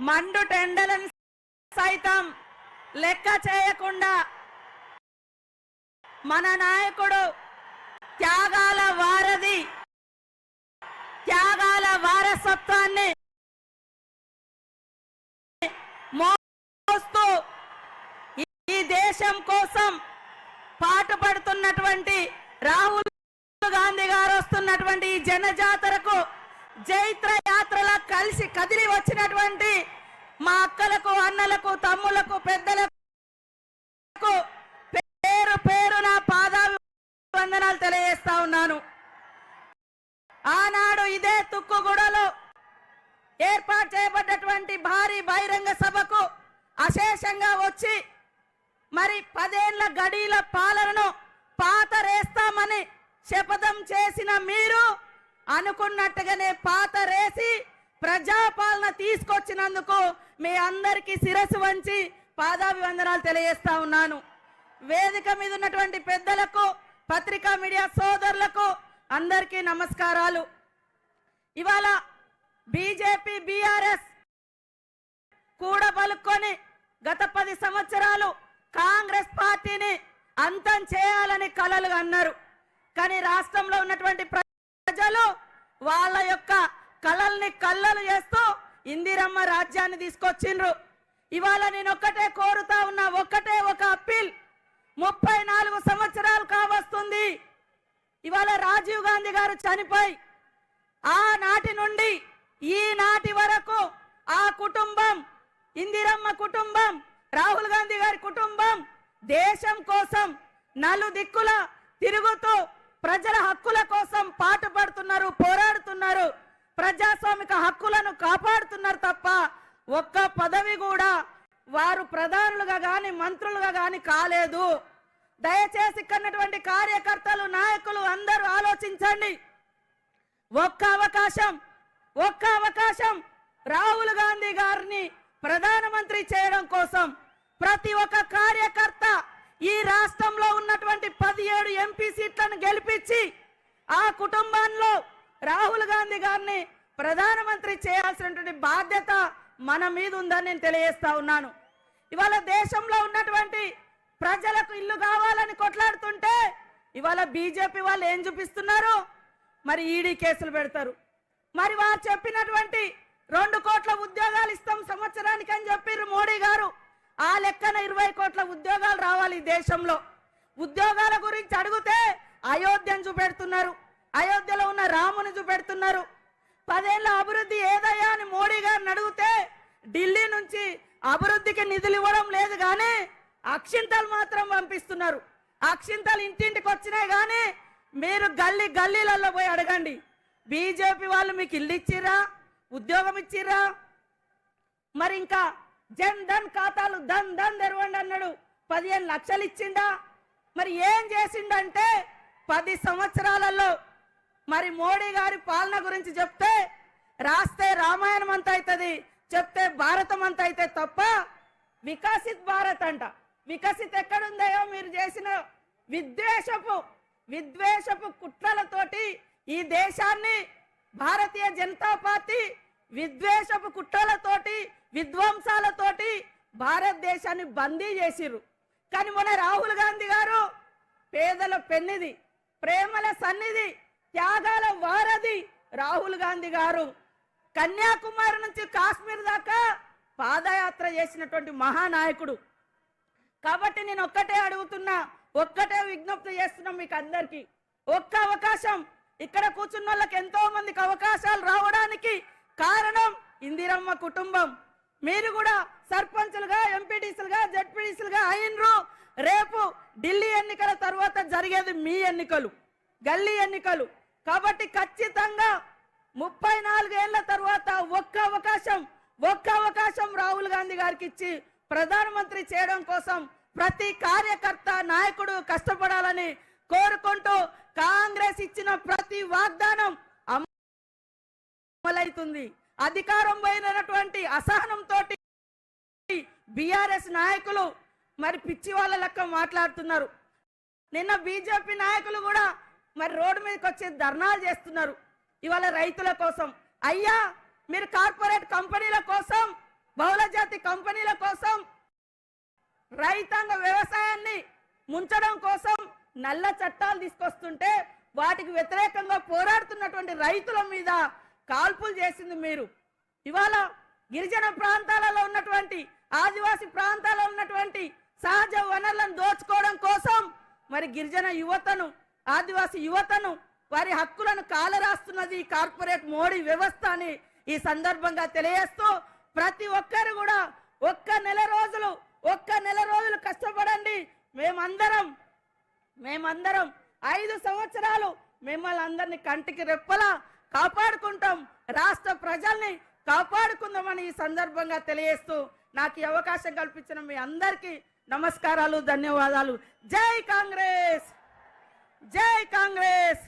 మండు టెండలను సైతం లెక్క చేయకుండా మన నాయకుడు త్యాగాల వారధి త్యాగాల వారసత్వాన్ని మోస్తూ ఈ- దేశం కోసం పాటుపడుతున్నటువంటి రాహుల్ గాంధీ గారు వస్తున్నటువంటి ఈ జనజాతరకు జైత్ర యాత్రలో కలిసి కదిలి వచ్చినటువంటి మా అక్కలకు అన్నలకు తమ్ములకు పెద్దలకు పేరు పేరు నా పాదాభివందనాలు తెలియజేస్తా ఉన్నాను. ఆనాడు ఇదే తుక్కుగూడలో ఏర్పాటు చేయబడ్డటువంటి భారీ బహిరంగ సభకు అశేషంగా వచ్చి మరి పదేళ్ళ గడీల పాలనను పాతరేస్తామని శపథం చేసిన మీరు అనుకున్నట్టుగానే పాతరేసి ప్రజాపాలన తీసుకొచ్చినందుకు మీ అందరికీ శిరస్సు వంచి పాదాభివందనాలు తెలియజేస్తా ఉన్నాను. వేదిక మీద ఉన్నటువంటి పెద్దలకు పత్రికా మీడియా సోదరులకు అందరికీ నమస్కారాలు. ఇవాళ బీజేపీ బీఆర్ఎస్ కూడబలుక్కొని గత పది సంవత్సరాలు కాంగ్రెస్ పార్టీని అంతం చేయాలని కలలు అన్నారు కానీ రాష్ట్రంలో ఉన్నటువంటి ప్రజలు వాళ్ళ యొక్క కళల్ని కళ్ళలు చేస్తూ ఇందిరమ్మ రాజ్యాన్ని తీసుకొచ్చిండ్రు. ఇవాళ నేను ఒక్కటే కోరుతా ఉన్నా ఒక్కటే ఒక అప్పీల్. ముప్పై నాలుగు సంవత్సరాలు కావస్తుంది. ఇవాళ రాజీవ్ గాంధీ గారు చనిపోయి ఆనాటి నుండి ఈనాటి వరకు ఆ కుటుంబం ఇందిరమ్మ కుటుంబం రాహుల్ గాంధీ గారి కుటుంబం దేశం కోసం నలు దిక్కుల తిరుగుతూ ప్రజల హక్కుల కోసం పాటుపడుతున్నారు పోరాడుతున్నారు. ప్రజాస్వామిక హక్కులను కాపాడుతున్నారు తప్ప ఒక్క పదవి కూడా వారు ప్రధానులుగా గాని మంత్రులుగా గాని కాలేదు. దయచేసి ఇక్కడటువంటి కార్యకర్తలు నాయకులు అందరూ ఆలోచించండి. ఒక్క అవకాశం ఒక్క అవకాశం రాహుల్ గాంధీ గారిని ప్రధానమంత్రి చేయడం కోసం ప్రతి ఒక్క కార్యకర్త ఈ రాష్ట్రంలో ఉన్నటువంటి పదిహేడు ఎంపీ సీట్లను గెలిపించి ఆ కుటుంబంలో రాహుల్ గాంధీ గారిని ప్రధానమంత్రి చేయాల్సినటువంటి బాధ్యత మన మీద ఉందని నేను తెలియజేస్తా ఉన్నాను. ఇవాళ దేశంలో ఉన్నటువంటి ప్రజలకు ఇల్లు కావాలని కొట్లాడుతుంటే ఇవాళ బీజేపీ వాళ్ళు ఏం చూపిస్తున్నారు? మరి ఈడీ కేసులు పెడతారు. మరి వారు చెప్పినటువంటి రెండు కోట్ల ఉద్యోగాలు ఇస్తాం సంవత్సరానికి అని చెప్పారు మోడీ గారు. లెక్కన ఇరవై కోట్ల ఉద్యోగాలు రావాలి ఈ దేశంలో. ఉద్యోగాల గురించి అడిగితే అయోధ్యను చూపెడుతున్నారు. అయోధ్యలో ఉన్న రాముని చూపెడుతున్నారు. పదేళ్ళ అభివృద్ధి ఏదయ్యా అని మోడీ గారిని అడిగితే ఢిల్లీ నుంచి అభివృద్ధికి నిధులు ఇవ్వడం లేదు కానీ అక్షింతలు మాత్రం పంపిస్తున్నారు. అక్షింతలు ఇంటింటికి వచ్చినాయి కానీ మీరు గల్లీ గల్లీలలో పోయి అడగండి. బీజేపీ వాళ్ళు మీకు ఇల్లు ఇచ్చిర్రా? ఉద్యోగం ఇచ్చిర్రా? మరి ఇంకా జన్ ధన్ ఖాతాలు ధన్ ధన్ తెరవండి అన్నాడు. పదిహేను లక్షలు ఇచ్చిండా? మరి ఏం చేసిండంటే పది సంవత్సరాలలో మరి మోడీ గారి పాలన గురించి చెప్తే రాస్తే రామాయణం అంత అవుతుంది చెప్తే భారతం అంత అయితే తప్ప వికసిత్ భారత్ అంట. వికసిత్ ఎక్కడుందయో మీరు చేసిన విద్వేషపు విద్వేషపు కుట్రలతోటి ఈ దేశాన్ని భారతీయ జనతా పార్టీ విద్వేషపు కుట్రలతోటి విధ్వంసాలతోటి భారతదేశాన్ని బందీ చేసిర్రు. కానీ మొన్న రాహుల్ గాంధీ గారు పేదల పెన్నిది ప్రేమల సన్నిధి త్యాగాల వారధి రాహుల్ గాంధీ గారు కన్యాకుమారి నుంచి కాశ్మీర్ దాకా పాదయాత్ర చేసినటువంటి మహానాయకుడు. కాబట్టి నేను ఒక్కటే అడుగుతున్నా ఒక్కటే విజ్ఞప్తి చేస్తున్నాం మీకు అందరికీ. ఒక్క అవకాశం ఇక్కడ కూర్చున్న వాళ్ళకి ఎంతో మందికి అవకాశాలు రావడానికి కారణం ఇందిరమ్మ కుటుంబం. మీరు కూడా సర్పంచులుగా ఎంపీటీసీలుగా జడ్పీటీసీలుగా అయినరు. రేపు ఢిల్లీ ఎన్నికల తర్వాత జరిగేది మీ ఎన్నికలు గల్లీ ఎన్నికలు. కాబట్టి ఖచ్చితంగా ముప్పై నాలుగేళ్ళ తర్వాత ఒక్క అవకాశం ఒక్క అవకాశం రాహుల్ గాంధీ గారికి ఇచ్చి ప్రధానమంత్రి చేయడం కోసం ప్రతి కార్యకర్త నాయకుడు కష్టపడాలని కోరుకుంటూ కాంగ్రెస్ ఇచ్చిన ప్రతి వాగ్దానం అమలవుతుంది అధికారం పోయినటువంటి అసహనంతో బీఆర్ఎస్ నాయకులు మరి పిచ్చి వాళ్ళ లెక్క మాట్లాడుతున్నారు. నిన్న బీజేపీ నాయకులు కూడా మరి రోడ్డు మీదకి వచ్చి ధర్నాలు చేస్తున్నారు. ఇవాళ రైతుల కోసం. అయ్యా మీరు కార్పొరేట్ కంపెనీల కోసం బహుళజాతి కంపెనీల కోసం రైతాంగ వ్యవసాయాన్ని ముంచడం కోసం నల్ల చట్టాలు తీసుకొస్తుంటే వాటికి వ్యతిరేకంగా పోరాడుతున్నటువంటి రైతుల మీద కాల్పులు చేసింది మీరు. ఇవాళ గిరిజన ప్రాంతాలలో ఉన్నటువంటి ఆదివాసి ప్రాంతాలలో ఉన్నటువంటి సహజ వనరులను దోచుకోవడం కోసం మరి గిరిజన యువతను ఆదివాసి యువతను వారి హక్కులను కాలరాస్తున్నది ఈ కార్పొరేట్ మోడీ వ్యవస్థ అని ఈ సందర్భంగా తెలియజేస్తూ ప్రతి ఒక్కరు కూడా ఒక్క నెల రోజులు ఒక్క నెల రోజులు కష్టపడండి. మేమందరం మేమందరం ఐదు సంవత్సరాలు మిమ్మల్ని అందరినీ కంటికి రెప్పలా కాపాడుకుంటాం. రాష్ట్ర ప్రజల్ని కాపాడుకుందామని ఈ సందర్భంగా తెలియజేస్తూ నాకు ఈ అవకాశం కల్పించిన మీ అందరికీ నమస్కారాలు ధన్యవాదాలు. జై కాంగ్రెస్! జై కాంగ్రెస్!